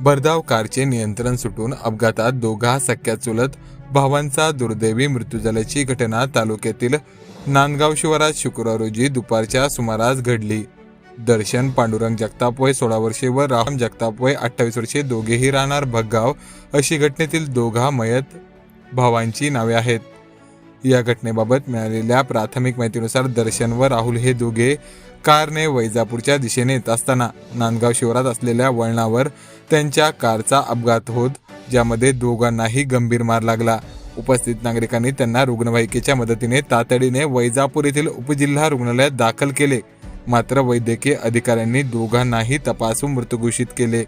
भरधाव कारचे नियंत्रण सुटून अपघातात दोघा सख्या चुलत भावांचा दुर्दैवी मृत्यू झाल्याची घटना तालुक्यातील नांदगाव शिवारात शुक्रवार रोजी दुपारच्या सुमारास घडली. दर्शन पांडुरंग जगताप वय सोळा वर्षे व राम जगताप वय अठ्ठावीस वर्षे दोघेही राहणार भगगाव अशी घटनेतील दोघा मयत भावांची नावे आहेत. या घटनेबाबत मिळालेल्या प्राथमिक माहितीनुसार दर्शन व राहुल हे दोघे कारने वैजापूरच्या दिशेने येत असताना नांदगाव शिवारात असलेल्या वळणावर त्यांच्या कारचा अपघात होत ज्यामध्ये दोघांनाही गंभीर मार लागला. उपस्थित नागरिकांनी त्यांना रुग्णवाहिकेच्या मदतीने तातडीने वैजापूर येथील उपजिल्हा रुग्णालयात दाखल केले. मात्र वैद्यकीय अधिकाऱ्यांनी दोघांनाही तपासून मृत घोषित केले.